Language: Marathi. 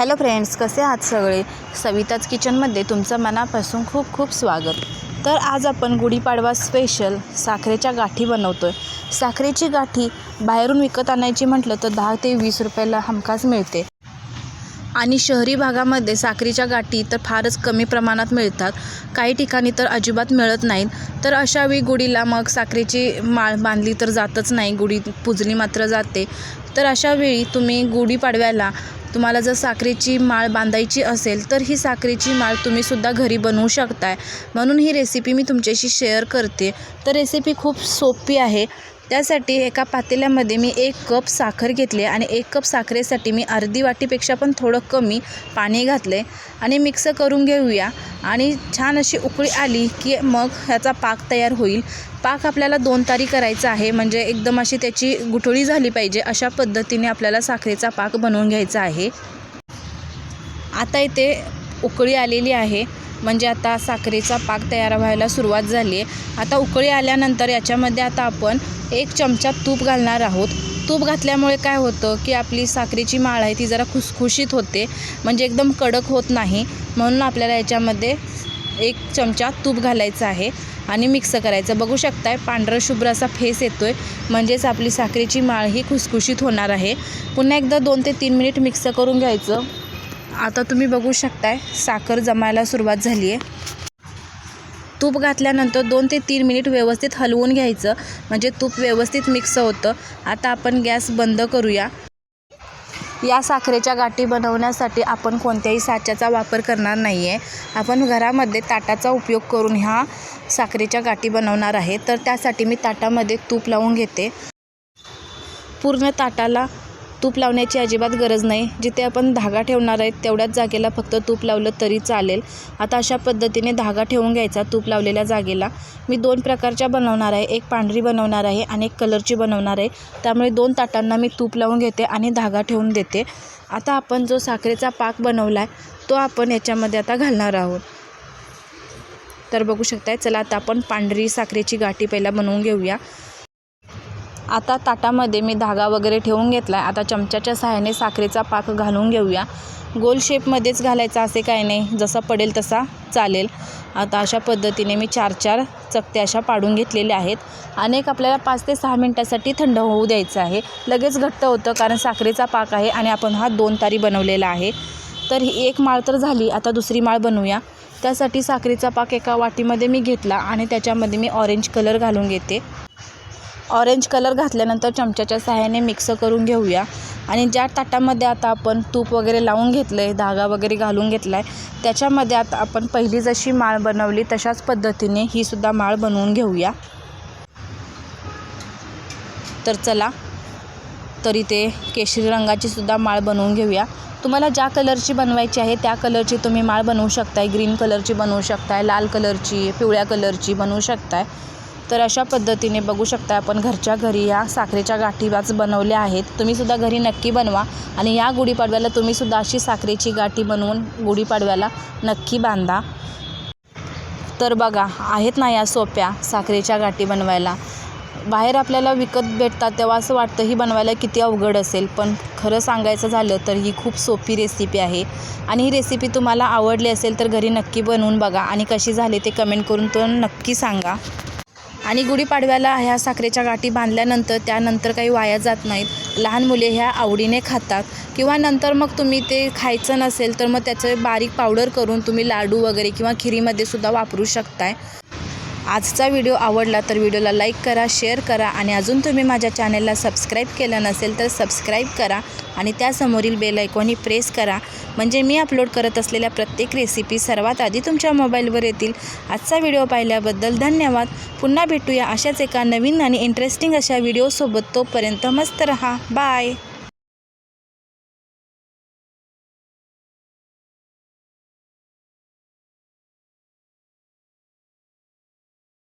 हॅलो फ्रेंड्स कसे आहात सगळे? सविताच किचनमध्ये तुमचं मनापासून खूप खूप स्वागत. तर आज आपण गुढीपाडवा स्पेशल साखरेच्या गाठी बनवतो आहे साखरेची गाठी बाहेरून विकत आणायची म्हटलं तर दहा ते वीस रुपयाला हमखास मिळते. आणि शहरी भागामध्ये साखरेच्या गाठी तर फारच कमी प्रमाणात मिळतात. काही ठिकाणी तर अजिबात मिळत नाहीत. तर अशावेळी गुढीला मग साखरेची माळ बांधली तर जातच नाही. गुढी पुजली मात्र जाते. तर अशावेळी तुम्ही गुढीपाडव्याला तुम्हाला जर साखरेची माळ बांधायची असेल तर ही साखरेची माळ तुम्हीसुद्धा घरी बनवू शकताय. म्हणून ही रेसिपी मी तुमच्याशी शेअर करते. तर रेसिपी खूप सोपी आहे. त्यासाठी एका पातेल्यामध्ये मी एक कप साखर घेतली आणि एक कप साखरेसाठी मी अर्धी वाटीपेक्षा पण थोडं कमी पाणी घातले आणि मिक्स करून घेऊया. आणि छान अशी उकळी आली की मग ह्याचा पाक तयार होईल. पाक आपल्याला दोन तारी करायचा आहे म्हणजे एकदम अशी त्याची गुठळी झाली पाहिजे अशा पद्धतीने आपल्याला साखरेचा पाक बनवून घ्यायचा आहे. आता इथे उकळी आलेली आहे. म्हणजे आता साखरेचा पाक तयार व्हायला सुरुवात झाली आहे. आता उकळी आल्यानंतर याच्यामध्ये आता आपण एक चमचा तूप घालणार आहोत. तूप घातल्यामुळे काय होतं की आपली साखरेची माळ आहे ती जरा खुसखुशीत होते. म्हणजे एकदम कडक होत नाही. म्हणून आपल्याला याच्यामध्ये एक चमचा तूप घालायचं आहे आणि मिक्स करायचं. बघू शकताय पांढरं शुभ्र असा फेस येतो आहे म्हणजेच आपली साखरेची माळ ही खुसखुशीत होणार आहे. पुन्हा एकदा दोन ते तीन मिनिट मिक्स करून घ्यायचं. आता तुम्ही बघू शकताय साखर जमायला सुरुवात झाली आहे तूप घातल्यानंतर दोन ते तीन मिनिट व्यवस्थित हलवून घ्यायचं म्हणजे तूप व्यवस्थित मिक्स होतं. आता आपण गॅस बंद करूया. या साखरेच्या गाठी बनवण्यासाठी आपण कोणत्याही साच्याचा वापर करणार नाही आहे आपण घरामध्ये ताटाचा उपयोग करून ह्या साखरेच्या गाठी बनवणार आहे. तर त्यासाठी मी ताटामध्ये तूप लावून घेते. पूर्ण ताटाला तूप लावण्याची अजिबात गरज नाही. जिथे आपण धागा ठेवणार आहे तेवढ्याच जागेला फक्त तूप लावलं तरी चालेल. आता अशा पद्धतीने धागा ठेवून घ्यायचा तूप लावलेल्या जागेला. मी दोन प्रकारच्या बनवणार आहे. एक पांढरी बनवणार आहे आणि एक कलरची बनवणार आहे. त्यामुळे दोन ताटांना मी तूप लावून घेते आणि धागा ठेवून देते. आता आपण जो साखरेचा पाक बनवला आहे तो आपण याच्यामध्ये आता घालणार आहोत. तर बघू शकताय चला आता आपण पांढरी साखरेची गाठी पहिला बनवून घेऊया. आता ताटामध्ये मी धागा वगैरे ठेवून घेतला आहे. आता चमच्याच्या सहाय्याने साखरेचा पाक घालून घेऊया. गोल शेपमध्येच घालायचा असे काय नाही. जसा पडेल तसा चालेल. आता अशा पद्धतीने मी चार चार चकत्या अशा पाडून घेतलेल्या आहेत. अनेक आपल्याला पाच ते सहा मिनटासाठी थंड होऊ द्यायचं आहे. लगेच घट्ट होतं कारण साखरेचा पाक आहे आणि आपण हा दोन तारी बनवलेला आहे. तर ही एक माळ तर झाली. आता दुसरी माळ बनवूया. त्यासाठी साखरेचा पाक एका वाटीमध्ये मी घेतला आणि त्याच्यामध्ये मी ऑरेंज कलर घालून घेते. ऑरेंज कलर घातल्यानंतर चमच्याच्या सहाय्याने मिक्स करून घेऊया. आणि ज्या ताटामध्ये आता आपण तूप वगैरे लावून घेतलं आहे धागा वगैरे घालून घेतला आहे त्याच्यामध्ये आता आपण पहिली जशी माळ बनवली तशाच पद्धतीने ही सुद्धा माळ बनवून घेऊया. तर चला तरी ते केशरी रंगाची सुद्धा माळ बनवून घेऊया. तुम्हाला ज्या कलरची बनवायची आहे त्या कलरची तुम्ही माळ बनवू शकताय. ग्रीन कलरची बनवू शकताय लाल कलरची पिवळ्या कलरची बनवू शकताय. तर अशा पद्धतीने बघू शकता आपण घरच्या घरी या साखरेच्या गाठीबाच बनवल्या आहेत. तुम्हीसुद्धा घरी नक्की बनवा आणि या गुढीपाडव्याला तुम्हीसुद्धा अशी साखरेची गाठी बनवून गुढीपाडव्याला नक्की बांधा. तर बघा आहेत ना या सोप्या साखरेच्या गाठी बनवायला. बाहेर आपल्याला विकत भेटतात तेव्हा असं वाटतं ही बनवायला किती अवघड असेल. पण खरं सांगायचं झालं तर ही खूप सोपी रेसिपी आहे. आणि ही रेसिपी तुम्हाला आवडली असेल तर घरी नक्की बनवून बघा आणि कशी झाली ते कमेंट करून तो नक्की सांगा. आणि गुढीपाडव्याला ह्या साखरेच्या गाठी बांधल्यानंतर त्यानंतर काही वाया जात नाहीत. लहान मुले ह्या आवडीने खातात. किंवा नंतर मग तुम्ही ते खायचं नसेल तर मग त्याचं बारीक पावडर करून तुम्ही लाडू वगैरे किंवा खिरीमध्ये सुद्धा वापरू शकताय. आजचा व्हिडिओ आवडला तर व्हिडिओला लाईक करा शेअर करा आणि अजून तुम्ही माझ्या चॅनलला सबस्क्राईब केलं नसेल तर सबस्क्राईब करा आणि त्यासमोरील बेल आयकॉनही प्रेस करा. म्हणजे मी अपलोड करत असलेल्या प्रत्येक रेसिपी सर्वात आधी तुमच्या मोबाईलवर येतील. आजचा व्हिडिओ पाहिल्याबद्दल धन्यवाद. पुन्हा भेटूया अशाच एका नवीन आणि इंटरेस्टिंग अशा व्हिडिओसोबत तोपर्यंत मस्त रहा. बाय